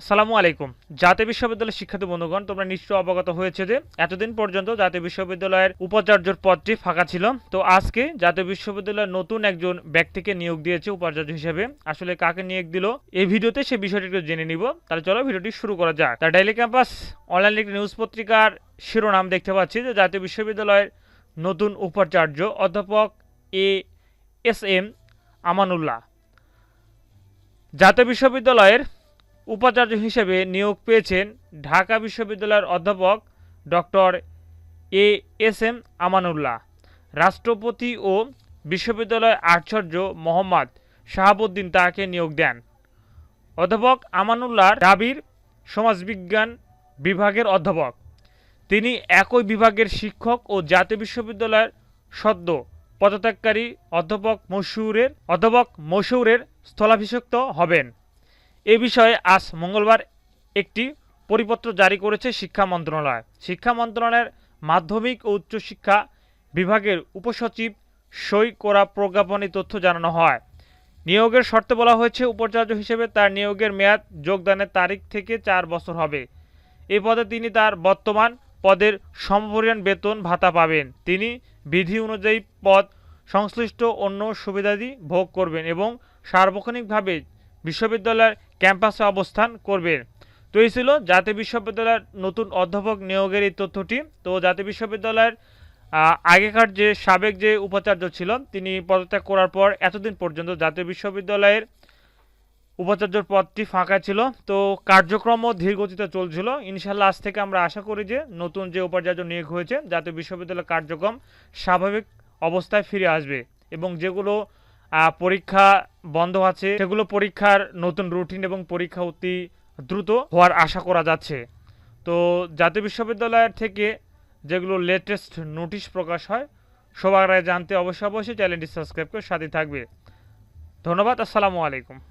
আসসালামু আলাইকুম। জাতীয় বিশ্ববিদ্যালয়ের শিক্ষার্থী বন্ধুগণ, তোমরা নিশ্চয় অবগত হয়েছে যে এতদিন পর্যন্ত জাতীয় বিশ্ববিদ্যালয়ের উপাচার্যর পদটি ফাঁকা ছিল। তো আজকে জাতীয় বিশ্ববিদ্যালয়ের নতুন একজন ব্যক্তিকে নিয়োগ দিয়েছে উপাচার্য হিসেবে। আসলে কাকে নিয়োগ দিল, এই ভিডিওতে সেই বিষয়টি একটু জেনে নিব। তাহলে চলো ভিডিওটি শুরু করা যাক। তার ডেইলি ক্যাম্পাস অনলাইন একটি নিউজ পত্রিকার শিরোনাম দেখতে পাচ্ছি যে জাতীয় বিশ্ববিদ্যালয়ের নতুন উপাচার্য অধ্যাপক এ এস এম আমানুল্লাহ। জাতীয় বিশ্ববিদ্যালয়ের উপাচার্য হিসেবে নিয়োগ পেয়েছেন ঢাকা বিশ্ববিদ্যালয়ের অধ্যাপক doctor A S M Amanullah, রাষ্ট্রপতি ও বিশ্ববিদ্যালয়ের আচার্য মোহাম্মদ শাহাবুদ্দিন তাকে নিয়োগ দেন। অধ্যাপক আমানুল্লাহ ডাবির সমাজবিজ্ঞান বিভাগের অধ্যাপক। তিনি একই বিভাগের শিক্ষক ও জাতীয় বিশ্ববিদ্যালয়ের সদ্য পদত্যাগকারী অধ্যাপক মশহুরের অধ্যাপক মশহুরের স্থলাভিষিক্ত হবেন। এ বিষয়ে আজ মঙ্গলবার একটি পরিপত্র জারি করেছে শিক্ষা মন্ত্রণালয়। শিক্ষা মন্ত্রণালয়ের মাধ্যমিক ও উচ্চশিক্ষা বিভাগের উপসচিব সই করা প্রজ্ঞাপনে তথ্য জানানো হয়। নিয়োগের শর্তে বলা হয়েছে, উপাচার্য হিসেবে তার নিয়োগের মেয়াদ যোগদানের তারিখ থেকে চার বছর হবে। এ পদে তিনি তার বর্তমান পদের সমপরিমাণ বেতন ভাতা পাবেন। তিনি বিধি অনুযায়ী পদ সংশ্লিষ্ট অন্য সুবিধাদি ভোগ করবেন এবং সার্বক্ষণিকভাবে বিশ্ববিদ্যালয়ের ক্যাম্পাসে অবস্থান করবে। তো এই ছিল জাতীয় বিশ্ববিদ্যালয়ের নতুন অধ্যাপক নিয়োগের এই তথ্যটি। তো জাতীয় বিশ্ববিদ্যালয়ের আগেকার যে সাবেক যে উপাচার্য ছিল তিনি পদত্যাগ করার পর এতদিন পর্যন্ত জাতীয় বিশ্ববিদ্যালয়ের উপাচার্যর পদটি ফাঁকা ছিল। তো কার্যক্রমও ধীর গতিতে চলছিল। ইনশাল্লাহ আজ থেকে আমরা আশা করি যে নতুন যে উপাচার্য নিয়োগ হয়েছে, জাতীয় বিশ্ববিদ্যালয়ের কার্যক্রম স্বাভাবিক অবস্থায় ফিরে আসবে এবং যেগুলো পরীক্ষা বন্ধ আছে। সেগুলো পরীক্ষার নতুন রুটিন এবং পরীক্ষা অতি দ্রুত হওয়ার আশা করা যাচ্ছে। তো জাতীয় বিশ্ববিদ্যালয়ের থেকে যেগুলো লেটেস্ট নোটিশ প্রকাশ হয়, সবার জানতে অবশ্যই অবশ্যই চ্যানেলটি সাবস্ক্রাইব করে সাথে থাকবে। ধন্যবাদ, আসসালামু আলাইকুম।